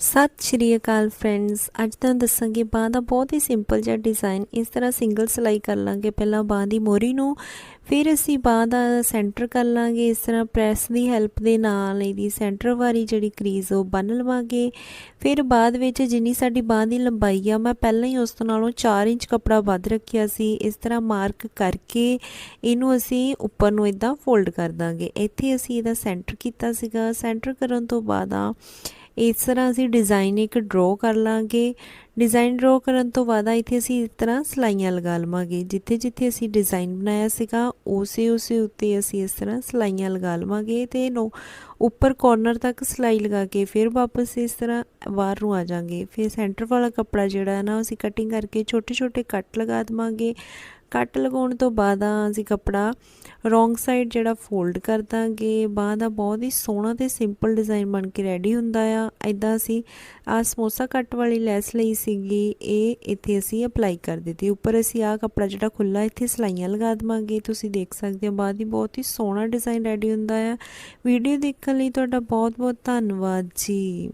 ਸਤਿ ਸ਼੍ਰੀ ਅਕਾਲ ਫਰੈਂਡਸ ਅੱਜ ਤੁਹਾਨੂੰ ਦੱਸਾਂਗੇ ਬਾਂਹ ਦਾ ਬਹੁਤ ਹੀ ਸਿੰਪਲ ਜਿਹਾ ਡਿਜ਼ਾਈਨ ਇਸ ਤਰ੍ਹਾਂ ਸਿੰਗਲ ਸਲਾਈ ਕਰ ਲਾਂਗੇ। ਪਹਿਲਾਂ ਬਾਂਹ ਦੀ ਮੋਰੀ ਨੂੰ, ਫਿਰ ਅਸੀਂ ਬਾਂਹ ਦਾ ਸੈਂਟਰ ਕਰ ਲਾਂਗੇ। ਇਸ ਤਰ੍ਹਾਂ ਪ੍ਰੈਸ ਦੀ ਹੈਲਪ ਦੇ ਨਾਲ ਇਹਦੀ ਸੈਂਟਰ ਵਾਲੀ ਜਿਹੜੀ ਕਰੀਜ਼ ਉਹ ਬੰਨ ਲਵਾਂਗੇ। ਫਿਰ ਬਾਅਦ ਵਿੱਚ ਜਿੰਨੀ ਸਾਡੀ ਬਾਂਹ ਦੀ ਲੰਬਾਈ ਆ, ਮੈਂ ਪਹਿਲਾਂ ਹੀ ਉਸ ਤੋਂ ਨਾਲੋਂ 4 ਇੰਚ ਕਪੜਾ ਵੱਧ ਰੱਖਿਆ ਸੀ। ਇਸ ਤਰ੍ਹਾਂ ਮਾਰਕ ਕਰਕੇ ਇਹਨੂੰ ਅਸੀਂ ਉੱਪਰ ਨੂੰ ਇਦਾਂ ਫੋਲਡ ਕਰ ਦਾਂਗੇ। ਇੱਥੇ ਅਸੀਂ ਇਹਦਾ ਸੈਂਟਰ ਕੀਤਾ ਸੀਗਾ। ਸੈਂਟਰ ਕਰਨ ਤੋਂ ਬਾਅਦ ਆ ਇਸ ਤਰ੍ਹਾਂ ਅਸੀਂ ਡਿਜ਼ਾਈਨ ਇੱਕ ਡਰਾ ਕਰ ਲਾਂਗੇ। ਡਿਜ਼ਾਈਨ ਡਰਾ ਕਰਨ ਤੋਂ ਬਾਅਦ ਇੱਥੇ ਅਸੀਂ ਇਸ ਤਰ੍ਹਾਂ ਸਲਾਈਆਂ ਲਗਾ ਲਵਾਂਗੇ। ਜਿੱਥੇ ਜਿੱਥੇ ਅਸੀਂ ਡਿਜ਼ਾਈਨ ਬਣਾਇਆ ਸੀਗਾ, ਉਸੇ ਉਸੇ ਉੱਤੇ ਅਸੀਂ ਇਸ ਤਰ੍ਹਾਂ ਸਲਾਈਆਂ ਲਗਾ ਲਵਾਂਗੇ ਤੇ ਇਹਨੂੰ ਉੱਪਰ ਕੋਰਨਰ ਤੱਕ ਸਲਾਈ ਲਗਾ ਕੇ ਫਿਰ ਵਾਪਸ ਇਸ ਤਰ੍ਹਾਂ ਬਾਹਰ ਨੂੰ ਆ ਜਾਾਂਗੇ। ਫਿਰ ਸੈਂਟਰ ਵਾਲਾ ਕੱਪੜਾ ਜਿਹੜਾ ਹੈ ਨਾ, ਅਸੀਂ ਕਟਿੰਗ ਕਰਕੇ ਛੋਟੇ ਛੋਟੇ ਕੱਟ ਲਗਾ ਦਵਾਂਗੇ। ਕੱਟ ਲਗਾਉਣ ਤੋਂ ਬਾਅਦ ਆ ਅਸੀਂ ਕੱਪੜਾ ਰੋਂਗ ਸਾਈਡ ਜਿਹੜਾ ਫੋਲਡ ਕਰ ਦਾਂਗੇ। ਬਾਂਹ ਦਾ ਬਹੁਤ ਹੀ ਸੋਹਣਾ ਤੇ ਸਿੰਪਲ ਡਿਜ਼ਾਈਨ ਬਣ ਕੇ ਰੈਡੀ ਹੁੰਦਾ ਆ। ਐਦਾਂ ਅਸੀਂ ਆ ਸਮੋਸਾ ਕੱਟ ਵਾਲੀ ਲੈਸ ਲਈ ਸੀਗੀ, ਇਹ ਇੱਥੇ ਅਸੀਂ ਅਪਲਾਈ ਕਰ ਦਿੱਤੀ। ਉੱਪਰ ਅਸੀਂ ਆ ਕੱਪੜਾ ਜਿਹੜਾ ਖੁੱਲਾ ਇੱਥੇ ਸਲਾਈਆਂ ਲਗਾ ਦਵਾਂਗੇ। ਤੁਸੀਂ ਦੇਖ ਸਕਦੇ ਹੋ ਬਾਅਦ ਦੀ ਬਹੁਤ ਹੀ ਸੋਹਣਾ ਡਿਜ਼ਾਈਨ ਰੈਡੀ ਹੁੰਦਾ ਆ। ਵੀਡੀਓ ਦੇਖਣ ਲਈ ਤੁਹਾਡਾ ਬਹੁਤ ਬਹੁਤ ਧੰਨਵਾਦ ਜੀ।